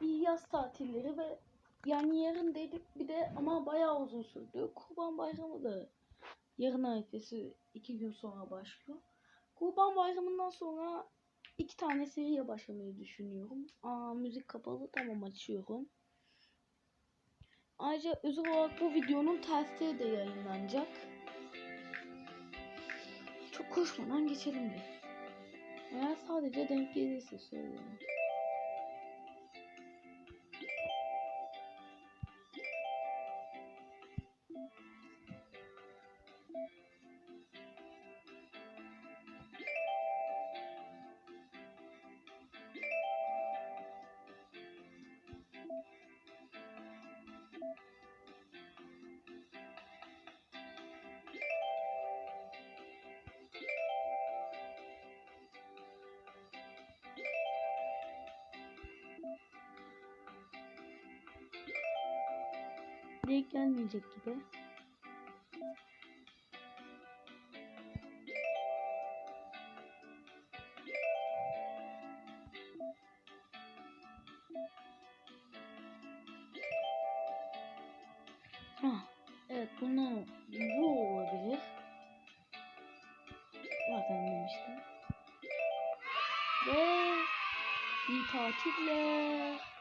İyi yaz tatilleri ve yani yarın dedik bir de ama bayağı uzun sürdü. Kurban Bayramı da yarın ertesi iki gün sonra başlıyor. Kurban Bayramı'ndan sonra iki tane seriye başlamayı düşünüyorum. Aa, müzik kapalı tamam açıyorum. Ayrıca özel olarak bu videonun tersi de yayınlanacak. Çok koşmadan geçelim bir. Eğer sadece denk gelirse söylüyorum. Denk gelmeyecek gibi. Ah, evet bunu bu olabilir. Zaten demiştim. Ve iyi tatiller.